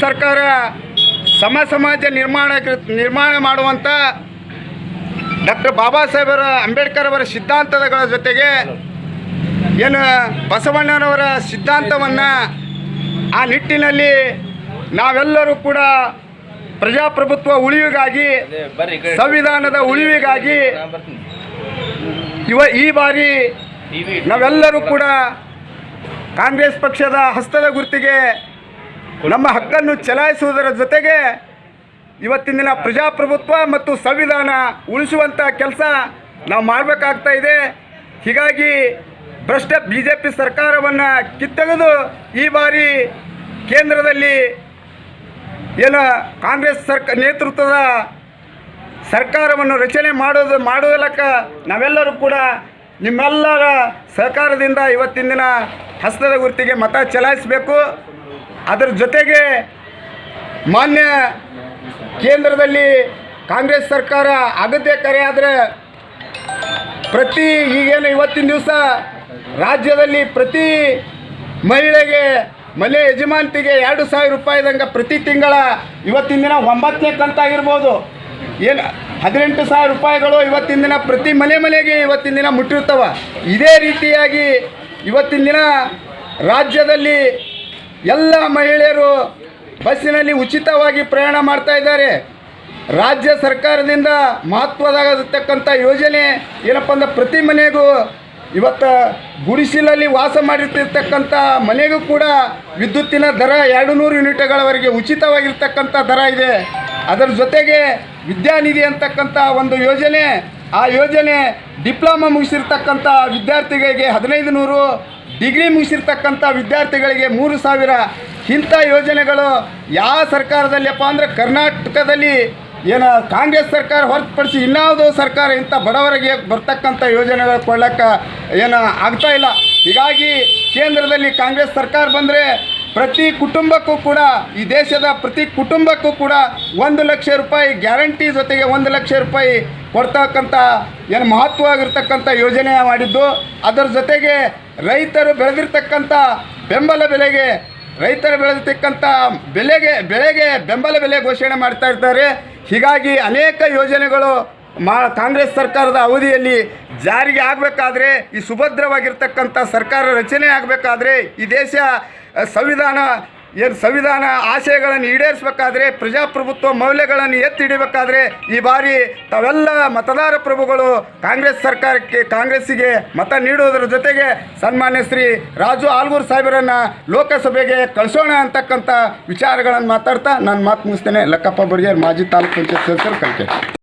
ಸರ್ಕಾರ ಸಮ ಸಮಾಜ ನಿರ್ಮಾಣ ನಿರ್ಮಾಣ ಮಾಡುವಂಥ ಡಾಕ್ಟರ್ ಬಾಬಾ ಸಾಹೇಬರ ಅಂಬೇಡ್ಕರ್ ಅವರ ಸಿದ್ಧಾಂತಗಳ ಜೊತೆಗೆ ಏನು ಬಸವಣ್ಣನವರ ಸಿದ್ಧಾಂತವನ್ನು ಆ ನಿಟ್ಟಿನಲ್ಲಿ ನಾವೆಲ್ಲರೂ ಕೂಡ ಪ್ರಜಾಪ್ರಭುತ್ವ ಉಳಿವಿಗಾಗಿ. ಸಂವಿಧಾನದ ಉಳಿವಿಗಾಗಿ ಇವ ಈ ಬಾರಿ ನಾವೆಲ್ಲರೂ ಕೂಡ ಕಾಂಗ್ರೆಸ್ ಪಕ್ಷದ ಹಸ್ತದ ಗುರುತಿಗೆ ನಮ್ಮ ಹಕ್ಕನ್ನು ಚಲಾಯಿಸುವುದರ ಜೊತೆಗೆ ಇವತ್ತಿನ ದಿನ ಪ್ರಜಾಪ್ರಭುತ್ವ ಮತ್ತು ಸಂವಿಧಾನ ಉಳಿಸುವಂಥ ಕೆಲಸ ನಾವು ಮಾಡಬೇಕಾಗ್ತಾ ಇದೆ. ಹೀಗಾಗಿ ಭ್ರಷ್ಟ ಬಿ ಜೆ ಪಿ ಸರ್ಕಾರವನ್ನು ಕಿತ್ತೆಗೆದು ಈ ಬಾರಿ ಕೇಂದ್ರದಲ್ಲಿ ಏನು ಕಾಂಗ್ರೆಸ್ ಸರ್ಕ ನೇತೃತ್ವದ ಸರ್ಕಾರವನ್ನು ರಚನೆ ಮಾಡೋದು ಮಾಡುವುದಕ್ಕ ನಾವೆಲ್ಲರೂ ಕೂಡ ನಿಮ್ಮೆಲ್ಲರ ಸಹಕಾರದಿಂದ ಇವತ್ತಿನ ದಿನ ಹಸ್ತದ ಗುರುತಿಗೆ ಮತ ಚಲಾಯಿಸಬೇಕು. ಅದರ ಜೊತೆಗೆ ಮಾನ್ಯ ಕೇಂದ್ರದಲ್ಲಿ ಕಾಂಗ್ರೆಸ್ ಸರ್ಕಾರ ಅಗತ್ಯ ಕರೆ ಆದರೆ ಪ್ರತಿ ಈಗೇನು ಇವತ್ತಿನ ದಿವಸ ರಾಜ್ಯದಲ್ಲಿ ಪ್ರತಿ ಮಹಿಳೆಗೆ ಮನೆ ಯಜಮಾನ್ತಿಗೆ ಎರಡು ಸಾವಿರ ರೂಪಾಯಿದಂಗೆ ಪ್ರತಿ ತಿಂಗಳ ಇವತ್ತಿನ ದಿನ ಒಂಬತ್ತನೇ ಕಂತಾಗಿರ್ಬೋದು ಏನು ಹದಿನೆಂಟು ಸಾವಿರ ರೂಪಾಯಿಗಳು ಇವತ್ತಿನ ದಿನ ಪ್ರತಿ ಮನೆ ಮನೆಗೆ ಇವತ್ತಿನ ದಿನ ಮುಟ್ಟಿರ್ತವೆ ಇದೇ ರೀತಿಯಾಗಿ ಇವತ್ತಿನ ದಿನ ರಾಜ್ಯದಲ್ಲಿ ಎಲ್ಲ ಮಹಿಳೆಯರು ಬಸ್ಸಿನಲ್ಲಿ ಉಚಿತವಾಗಿ ಪ್ರಯಾಣ ಮಾಡ್ತಾ ಇದ್ದಾರೆ. ರಾಜ್ಯ ಸರ್ಕಾರದಿಂದ ಮಹತ್ವದಾಗತಕ್ಕಂಥ ಯೋಜನೆ ಏನಪ್ಪ ಅಂದ್ರೆ ಪ್ರತಿ ಮನೆಗೂ ಇವತ್ತು ಗುಡಿಸಿಲಲ್ಲಿ ವಾಸ ಮಾಡಿರ್ತಿರ್ತಕ್ಕಂಥ ಮನೆಗೂ ಕೂಡ ವಿದ್ಯುತ್ತಿನ ದರ ಎರಡು ನೂರು ಯೂನಿಟ್ಗಳವರೆಗೆ ಉಚಿತವಾಗಿರ್ತಕ್ಕಂಥ ದರ ಇದೆ. ಅದರ ಜೊತೆಗೆ ವಿದ್ಯಾನಿಧಿ ಅಂತಕ್ಕಂಥ ಒಂದು ಯೋಜನೆ, ಆ ಯೋಜನೆ ಡಿಪ್ಲೊಮಾ ಮುಗಿಸಿರ್ತಕ್ಕಂಥ ವಿದ್ಯಾರ್ಥಿಗಳಿಗೆ ಹದಿನೈದು ನೂರು ಡಿಗ್ರಿ ಮುಗಿಸಿರ್ತಕ್ಕಂಥ ವಿದ್ಯಾರ್ಥಿಗಳಿಗೆ ಮೂರು ಸಾವಿರ. ಇಂಥ ಯೋಜನೆಗಳು ಯಾವ ಸರ್ಕಾರದಲ್ಲಿಯಪ್ಪ ಅಂದರೆ ಕರ್ನಾಟಕದಲ್ಲಿ ಏನು ಕಾಂಗ್ರೆಸ್ ಸರ್ಕಾರ ಹೊರತುಪಡಿಸಿ ಇನ್ಯಾವುದೋ ಸರ್ಕಾರ ಇಂಥ ಬಡವರಿಗೆ ಬರ್ತಕ್ಕಂಥ ಯೋಜನೆಗಳು ಕೊಳ್ಳಕ್ಕೆ ಏನು ಆಗ್ತಾ ಇಲ್ಲ. ಹೀಗಾಗಿ ಕೇಂದ್ರದಲ್ಲಿ ಕಾಂಗ್ರೆಸ್ ಸರ್ಕಾರ ಬಂದರೆ ಪ್ರತಿ ಕುಟುಂಬಕ್ಕೂ ಕೂಡ ಈ ದೇಶದ ಪ್ರತಿ ಕುಟುಂಬಕ್ಕೂ ಕೂಡ ಒಂದು ಲಕ್ಷ ರೂಪಾಯಿ ಗ್ಯಾರಂಟಿ ಜೊತೆಗೆ ಒಂದು ಲಕ್ಷ ರೂಪಾಯಿ ಕೊಡ್ತಕ್ಕಂಥ ಏನು ಮಹತ್ವವಾಗಿರ್ತಕ್ಕಂಥ ಯೋಜನೆ ಮಾಡಿದ್ದು. ಅದರ ಜೊತೆಗೆ ರೈತರು ಬೆಳೆದಿರ್ತಕ್ಕಂಥ ಬೆಂಬಲ ಬೆಲೆಗೆ, ರೈತರು ಬೆಳೆದಿರ್ತಕ್ಕಂಥ ಬೆಲೆಗೆ, ಬೆಳೆಗೆ ಬೆಂಬಲ ಬೆಲೆ ಘೋಷಣೆ ಮಾಡ್ತಾ ಇರ್ತಾರೆ. ಹೀಗಾಗಿ ಅನೇಕ ಯೋಜನೆಗಳು ಮಾ, ಕಾಂಗ್ರೆಸ್ ಸರ್ಕಾರದ ಅವಧಿಯಲ್ಲಿ ಜಾರಿಗೆ ಆಗಬೇಕಾದ್ರೆ, ಈ ಸುಭದ್ರವಾಗಿರ್ತಕ್ಕಂಥ ಸರ್ಕಾರ ರಚನೆ ಆಗಬೇಕಾದ್ರೆ ಈ ದೇಶ ಸಂವಿಧಾನ ಏನು ಸಂವಿಧಾನ ಆಶಯಗಳನ್ನು ಈಡೇರಿಸಬೇಕಾದ್ರೆ, ಪ್ರಜಾಪ್ರಭುತ್ವ ಮೌಲ್ಯಗಳನ್ನು ಎತ್ತಿ ಹಿಡಿಬೇಕಾದ್ರೆ ಈ ಬಾರಿ ತಾವೆಲ್ಲ ಮತದಾರ ಪ್ರಭುಗಳು ಕಾಂಗ್ರೆಸ್ ಸರ್ಕಾರಕ್ಕೆ, ಕಾಂಗ್ರೆಸ್ಸಿಗೆ ಮತ ನೀಡುವುದರ ಜೊತೆಗೆ ಸನ್ಮಾನ್ಯ ಶ್ರೀ ರಾಜು ಆಲ್ಗೂರು ಸಾಹೇಬರನ್ನು ಲೋಕಸಭೆಗೆ ಕಳಿಸೋಣ ಅಂತಕ್ಕಂಥ ವಿಚಾರಗಳನ್ನು ಮಾತಾಡ್ತಾ ನಾನು ಮಾತು ಮುಗಿಸ್ತೇನೆ. ಲಕ್ಕಪ್ಪ ಬಡಿಗೇರ್ ಮಾಜಿ ತಾಲೂಕು ಪಂಚಾಯತ್ ಸದಸ್ಯರು ಕಲ್ಕೆ